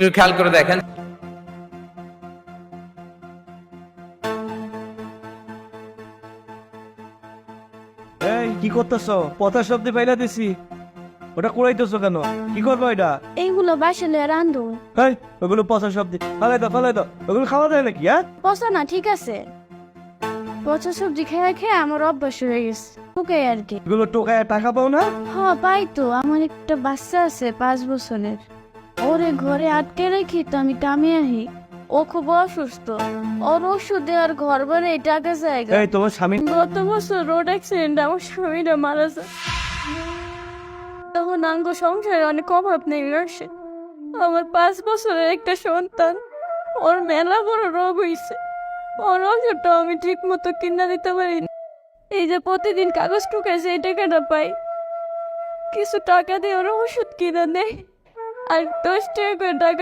একটু খেয়াল করে দেখেন। এই কি করতেছ? পথা শব্দে পাইলা দিছি। ওটা কুড়াইতেছো কেন? কি করব এটা? এইগুলো বাসলে রান্ধু এই ওগুলো পচা শব্দে। ফালাই দাও ফালাই দাও। ওগুলো খাওয়া যায় নাকি হ্যাঁ? পচা না ঠিক আছে। পচা সবজি খেয়ে খেয়ে আমার অভ্যাস হয়ে গেছে। ওকে আর কি। এগুলো টোকায় টাকা পাও না? হ পাই তো। আমার একটা বাচ্চা আছে পাঁচ বছরের। ওরে ঘরে আটকে রেখি তো আমি টামে আহি। ও খুব অসুস্থ। ওর ওষুধে আর ঘর বারে টাকা জায়গা। এই তোমার স্বামী গত বছর রোড অ্যাক্সিডেন্ট আমার স্বামীরা মারা যায়। তখন আঙ্গ সংসারে অনেক অভাব নেমে আসে। আমার পাঁচ বছরের একটা সন্তান। ওর মেলা বড় রোগ হইছে। ওর ওষুধটা আমি ঠিক মতো কিনা দিতে পারিনি। এই যে প্রতিদিন কাগজ টুকাইছে এই টাকাটা পাই কিছু টাকা দিয়ে ওর ওষুধ কিনে নেই আর দশ টাকা করে টাকা